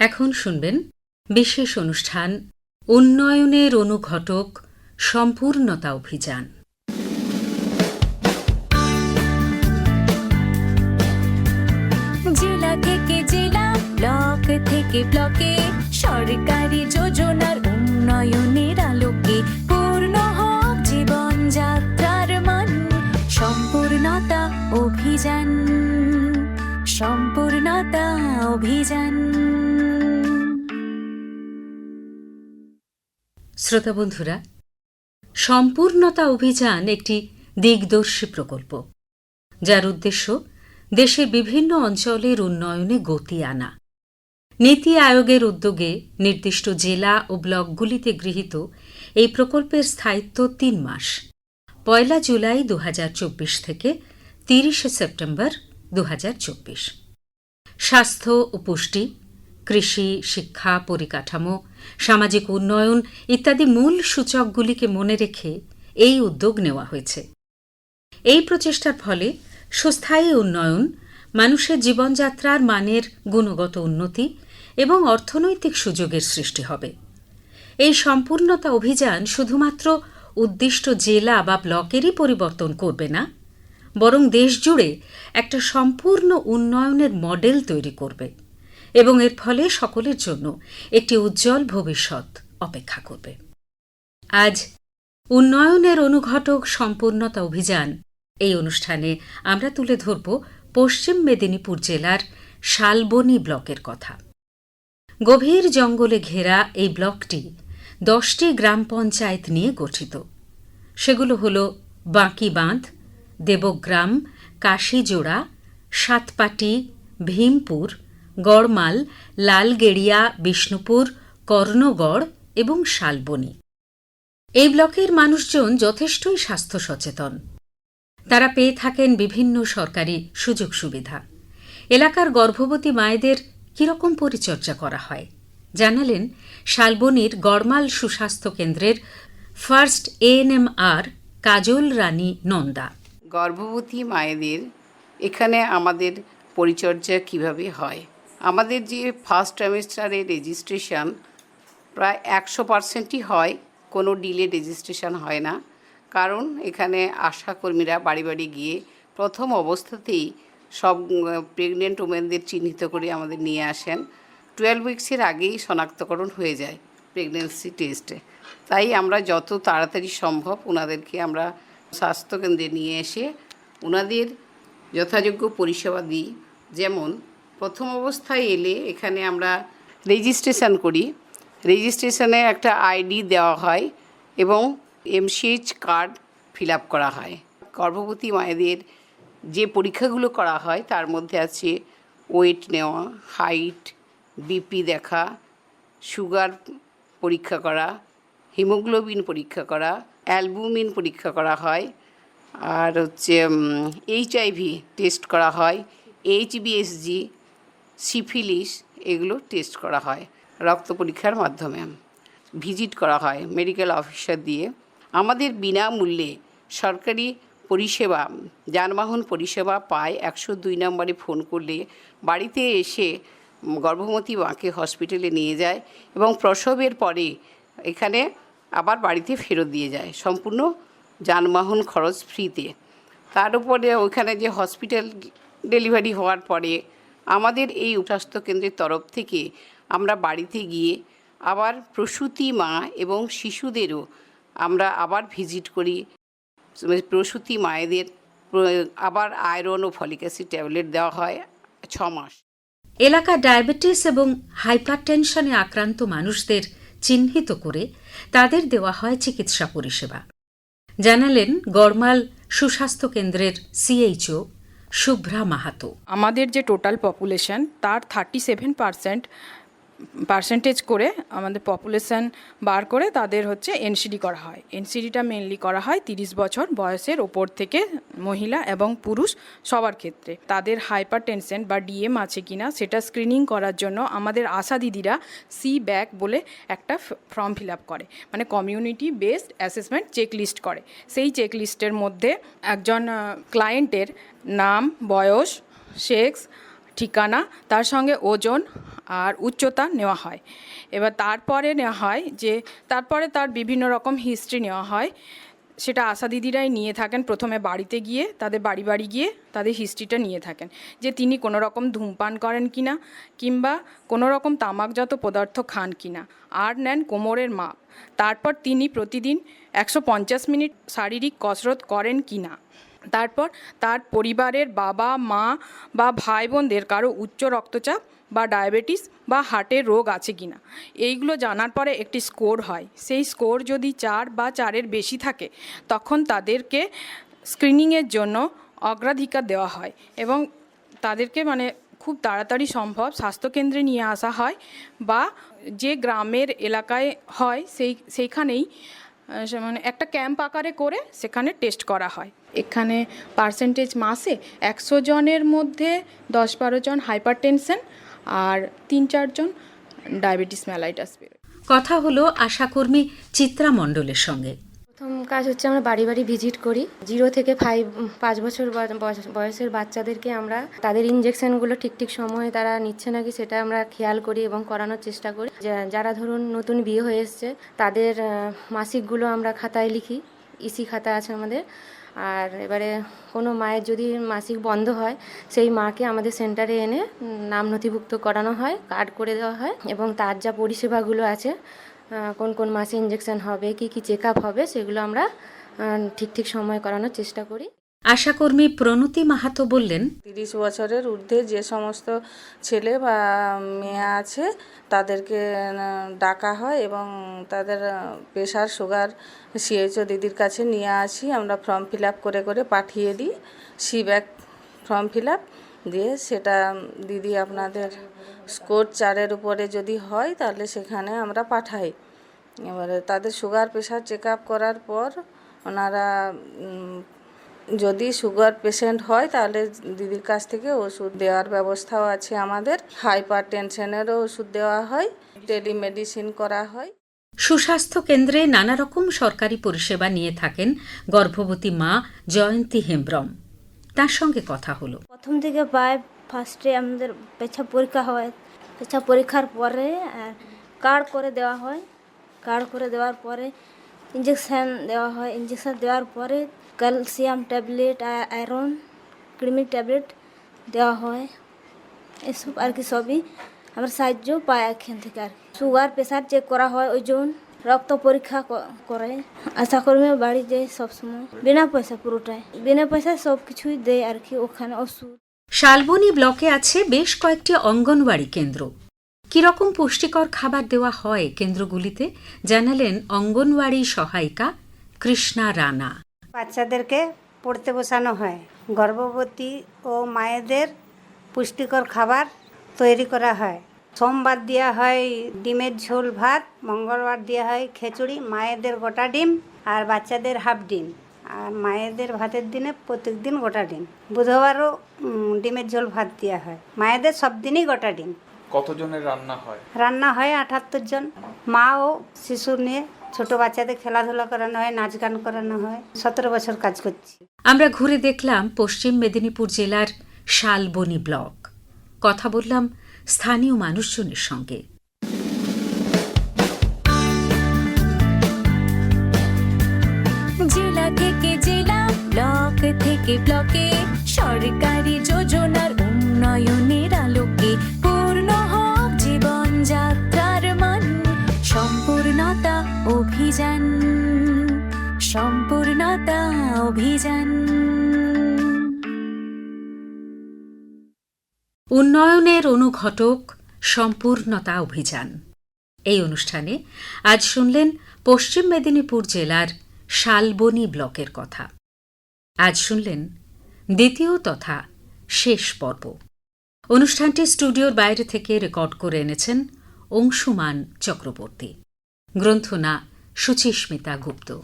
এখন শুনবেন বিশেষ অনুষ্ঠান, উন্নয়নের অনুঘটক, সম্পূর্ণতা অভিযান। জেলা থেকে জেলা, ব্লক থেকে ব্লকে, সরকারি যোজনার উন্নয়নের আলোকে পূর্ণ হোক জীবন যাত্রার মান, সম্পূর্ণতা অভিযান সম্পূর্ণতা অভিযান। শ্রোতা বন্ধুরা, সম্পূর্ণতা অভিযান একটি দিগদর্শী প্রকল্প, যার উদ্দেশ্য দেশের বিভিন্ন অঞ্চলের উন্নয়নে গতি আনা। নীতি আয়োগের উদ্যোগে নির্দিষ্ট জেলা ও ব্লকগুলিতে গৃহীত এই প্রকল্পের স্থায়িত্ব তিন মাস, পয়লা জুলাই দু হাজার চব্বিশ থেকে তিরিশে সেপ্টেম্বর দুহাজার চব্বিশ। স্বাস্থ্য ও পুষ্টি কৃষি, শিক্ষা, পরিকাঠামো, সামাজিক উন্নয়ন ইত্যাদি মূল সূচকগুলিকে মনে রেখে এই উদ্যোগ নেওয়া হয়েছে। এই প্রচেষ্টার ফলে সুস্থায়ী উন্নয়ন, মানুষের জীবনযাত্রার মানের গুণগত উন্নতি এবং অর্থনৈতিক সুযোগের সৃষ্টি হবে। এই সম্পূর্ণতা অভিযান শুধুমাত্র উদ্দিষ্ট জেলা বা ব্লকেরই পরিবর্তন করবে না, বরং দেশ জুড়ে একটা সম্পূর্ণ উন্নয়নের মডেল তৈরি করবে। এবং এর ফলে সকলের জন্য একটি উজ্জ্বল ভবিষ্যৎ অপেক্ষা করবে। আজ উন্নয়নের অনুঘটক সম্পূর্ণতা অভিযান এই অনুষ্ঠানে আমরা তুলে ধরব পশ্চিম মেদিনীপুর জেলার শালবনী ব্লকের কথা। গভীর জঙ্গলে ঘেরা এই ব্লকটি দশটি গ্রাম পঞ্চায়েত নিয়ে গঠিত। সেগুলো হল বাঁকি বাঁধ, দেবগ্রাম, কাশিজোড়া, সাতপাটি, ভীমপুর গড়মাল, লালগেড়িয়া, বিষ্ণুপুর, কর্ণগড় এবং শালবনি। এই ব্লকের মানুষজন যথেষ্টই স্বাস্থ্য সচেতন। তারা পেয়ে থাকেন বিভিন্ন সরকারি সুযোগ সুবিধা। এলাকার গর্ভবতী মায়েদের কীরকম পরিচর্যা করা হয়? জানালেন শালবনির গড়মাল সুস্বাস্থ্য কেন্দ্রের ফার্স্ট এএনএমআর কাজল রানী নন্দা। গর্ভবতী মায়েদের এখানে আমাদের পরিচর্যা কীভাবে হয়? আমাদের যে ফার্স্ট ট্রাইমেস্টারের রেজিস্ট্রেশন প্রায় একশো পার্সেন্টই হয়, কোনো ডিলে রেজিস্ট্রেশন হয় না। কারণ এখানে আশাকর্মীরা বাড়ি বাড়ি গিয়ে প্রথম অবস্থাতেই সব প্রেগনেন্ট ওমেনদের চিহ্নিত করে আমাদের নিয়ে আসেন। টুয়েলভ উইক্সের আগেই শনাক্তকরণ হয়ে যায় প্রেগনেন্সি টেস্টে তাই আমরা যত তাড়াতাড়ি সম্ভব ওনাদেরকে আমরা স্বাস্থ্যকেন্দ্রে নিয়ে এসে ওনাদের যথাযোগ্য পরিষেবা দিই। যেমন প্রথম অবস্থায় এলে এখানে আমরা রেজিস্ট্রেশন করি। রেজিস্ট্রেশনে একটা আইডি দেওয়া হয় এবং এমসিএইচ কার্ড ফিল আপ করা হয়। গর্ভবতী মায়েদের যে পরীক্ষাগুলো করা হয়, তার মধ্যে আছে ওয়েট নেওয়া হাইট বিপি দেখা সুগার পরীক্ষা করা হিমোগ্লোবিন পরীক্ষা করা অ্যালবুমিন পরীক্ষা করা হয়, আর হচ্ছে এইচআইভি টেস্ট করা হয় এইচবিএসজি সিফিলিস এগুলো টেস্ট করা হয় রক্ত পরীক্ষার মাধ্যমে। ভিজিট করা হয় মেডিকেল অফিসার দিয়ে। আমাদের বিনামূল্যে সরকারি পরিষেবা, যানবাহন পরিষেবা পায় একশো দুই নম্বরে ফোন করলে। বাড়িতে এসে গর্ভবতী মাকে হসপিটালে নিয়ে যায় এবং প্রসবের পরে এখানে আবার বাড়িতে ফেরত দিয়ে যায় সম্পূর্ণ যানবাহন খরচ ফ্রিতে। তার উপরে ওইখানে যে হসপিটাল ডেলিভারি হওয়ার পরে আমাদের এই স্বাস্থ্য কেন্দ্রের তরফ থেকে আমরা বাড়িতে গিয়ে আবার প্রসূতি মা এবং শিশুদেরও আমরা আবার ভিজিট করি। প্রসূতি মায়েদের আবার আয়রন ও ফলিক অ্যাসিড ট্যাবলেট দেওয়া হয় ছ মাস। এলাকা ডায়াবেটিস এবং হাইপারটেনশনে আক্রান্ত মানুষদের চিহ্নিত করে তাদের দেওয়া হয় চিকিৎসা পরিষেবা। জানালেন গরমাল সুস্বাস্থ্য কেন্দ্রের সিএইচও শুভ্রা মাহাতো। আমাদের যে টোটাল পপুলেশন তার থার্টি সেভেন পার্সেন্ট পার্সেন্টেজ করে আমাদের পপুলেশন বার করে তাদের হচ্ছে এনসিডি করা হয়। এনসিডিটা মেনলি করা হয় তিরিশ বছর বয়সের ওপর থেকে মহিলা এবং পুরুষ সবার ক্ষেত্রে। তাদের হাইপার টেনশন বা ডিএম আছে কিনা সেটা স্ক্রিনিং করার জন্য আমাদের আশা দিদিরা সি ব্যাক বলে একটা ফর্ম ফিল আপ করে। মানে কমিউনিটি বেসড অ্যাসেসমেন্ট চেকলিস্ট করে। সেই চেকলিস্টের মধ্যে একজন ক্লায়েন্টের নাম, বয়স সেক্স ঠিকানা, তার সঙ্গে ওজন আর উচ্চতা নেওয়া হয়। এবার তারপরে নেওয়া হয় যে, তারপরে তার বিভিন্ন রকম হিস্ট্রি নেওয়া হয়। সেটা আশা দিদিরাই নিয়ে থাকেন প্রথমে বাড়িতে গিয়ে, তাদের বাড়ি বাড়ি গিয়ে তাদের হিস্ট্রিটা নিয়ে থাকেন। যে তিনি কোনো রকম ধূমপান করেন কি না কিংবা কোনো রকম তামাকজাত পদার্থ খান কিনা, আর নেন কোমরের মাপ। তারপর তিনি প্রতিদিন একশো পঞ্চাশ মিনিট শারীরিক কসরত করেন কিনা। তারপর তার পরিবারের বাবা, মা বা ভাই বোনদের কারও উচ্চ রক্তচাপ বা ডায়াবেটিস বা হার্টের রোগ আছে কি না। এইগুলো জানার পরে একটি স্কোর হয়। সেই স্কোর যদি চার বা চারের বেশি থাকে, তখন তাদেরকে স্ক্রিনিংয়ের জন্য অগ্রাধিকার দেওয়া হয় এবং তাদেরকে মানে খুব তাড়াতাড়ি সম্ভব স্বাস্থ্যকেন্দ্রে নিয়ে আসা হয় বা যে গ্রামের এলাকায় হয়, সেই, সেইখানেই মানে একটা ক্যাম্প আকারে করে সেখানে টেস্ট করা হয়। এখানে পার্সেন্টেজ মাসে একশো জনের মধ্যে দশ বারো জন হাইপার টেনশন আর তিন চারজন ডায়াবেটিস ম্যালাইটাস কথা হলো আশাকর্মী চিত্রা মণ্ডলের সঙ্গে। প্রথম কাজ হচ্ছে আমরা বাড়ি বাড়ি ভিজিট করি। জিরো থেকে ফাইভ পাঁচ বছর বয়- বয়স- বয়সের বাচ্চাদেরকে আমরা তাদের ইঞ্জেকশনগুলো ঠিক ঠিক সময়ে তারা নিচ্ছে নাকি সেটা আমরা খেয়াল করি এবং করানোর চেষ্টা করি। যারা ধরুন নতুন বিয়ে হয়ে এসছে, তাদের মাসিকগুলো আমরা খাতায় লিখি ইসি খাতা আছে আমাদের। আর এবারে কোনো মায়ের যদি মাসিক বন্ধ হয়, সেই মাকে আমাদের সেন্টারে এনে নাম নথিভুক্ত করানো হয় কার্ড করে দেওয়া হয় এবং তার যা পরিষেবাগুলো আছে কোন কোন মাসে ইঞ্জেকশন হবে কি কি চেক হবে সেগুলো আমরা ঠিক ঠিক সময় করানোর চেষ্টা করি। আশাকর্মী প্রণতি মাহাতো বললেন তিরিশ বছরের ঊর্ধ্বে যে সমস্ত ছেলে বা মেয়ে আছে তাদেরকে ডাকা হয় এবং তাদের প্রেশার সুগার সিএইচও দিদির কাছে নিয়ে আসি। আমরা ফর্ম ফিল আপ করে করে পাঠিয়ে দিই। C back form fill up. দিয়ে সেটা দিদি আপনাদের স্কোর চারের উপরে যদি হয় তাহলে সেখানে আমরা পাঠাই। এবারে তাদের সুগার প্রেশার চেক আপ করার পর ওনারা যদি সুগার পেশেন্ট হয় তাহলে দিদির কাছ থেকে ওষুধ দেওয়ার ব্যবস্থাও আছে আমাদের। হাইপার টেনশনেরও ওষুধ দেওয়া হয় টেলিমেডিসিন করা হয়। সুস্বাস্থ্য কেন্দ্রে নানা রকম সরকারি পরিষেবা নিয়ে থাকেন গর্ভবতী মা জয়ন্তী হেমব্রম। তার সঙ্গে কথা হলো। প্রথম থেকে পায় ফার্স্টে আমাদের পেছাব পরীক্ষা হয়। পেছাব পরীক্ষার পরে, আর কার্ড করে দেওয়া হয়। কার্ড করে দেওয়ার পরে ইঞ্জেকশান দেওয়া হয়। ইঞ্জেকশান দেওয়ার পরে ক্যালসিয়াম ট্যাবলেট আয়রন কৃমি ট্যাবলেট দেওয়া হয়। এসব আর কি সবই আমার সাহায্য পাই এখান থেকে আর সুগার প্রেশার চেক করা হয় ওজন রক্ত পরীক্ষা ক- করে। আশা কর্মী বাড়ি যায় সবসময়। বিনা পয়সা পুরোটাই। বিনা পয়সায় সব কিছুই দেয় আর কি ওখানে ওষুধ। শালবনী ব্লকে আছে বেশ কয়েকটি অঙ্গনওয়াড়ি কেন্দ্র। কীরকম পুষ্টিকর খাবার দেওয়া হয় কেন্দ্রগুলিতে জানালেন অঙ্গনওয়াড়ি সহায়িকা কৃষ্ণা রানা। বাচ্চাদেরকে পড়তে বসানো হয়। গর্ভবতী ও মায়েদের পুষ্টিকর খাবার তৈরি করা হয়। সোমবার দেওয়া হয় ডিমের ঝোল ভাত মঙ্গলবার দেওয়া হয় খিচুড়ি মায়েদের গোটা ডিম আর বাচ্চাদের হাফ ডিম। আর মায়েদের ভাতের দিনে প্রত্যেক দিন গোটা ডিম। বুধবারও ডিমের ঝোল ভাত দেওয়া হয়। মায়েদের সব দিনই গোটা ডিম। কতজনের রান্না হয়? রান্না হয় আটাত্তর জন। মা ও শিশু নিয়ে ছোট বাচ্চাদের খেলাধুলা করানো হয় নাচ গান করানো হয়। সতেরো বছর কাজ করছি। আমরা ঘুরে দেখলাম পশ্চিম মেদিনীপুর জেলার শালবনি ব্লক। কথা বললাম স্থানীয় মানুষজনের সঙ্গে। জেলা থেকে জেলা, ব্লক থেকে ব্লকে, সরকারি যোজনার উন্নয়নের আলোকে পূর্ণ হোক জীবন যাত্রার মান, সম্পূর্ণতা অভিযান সম্পূর্ণতা অভিযান। উন্নয়নের অনুঘটক সম্পূর্ণতা অভিযান। এই অনুষ্ঠানে আজ শুনলেন পশ্চিম মেদিনীপুর জেলার শালবনি ব্লকের কথা। আজ শুনলেন দ্বিতীয় তথা শেষ পর্ব। অনুষ্ঠানটি স্টুডিওর বাইরে থেকে রেকর্ড করে এনেছেন অংশুমান চক্রবর্তী। গ্রন্থনা সুচিস্মিতা গুপ্ত।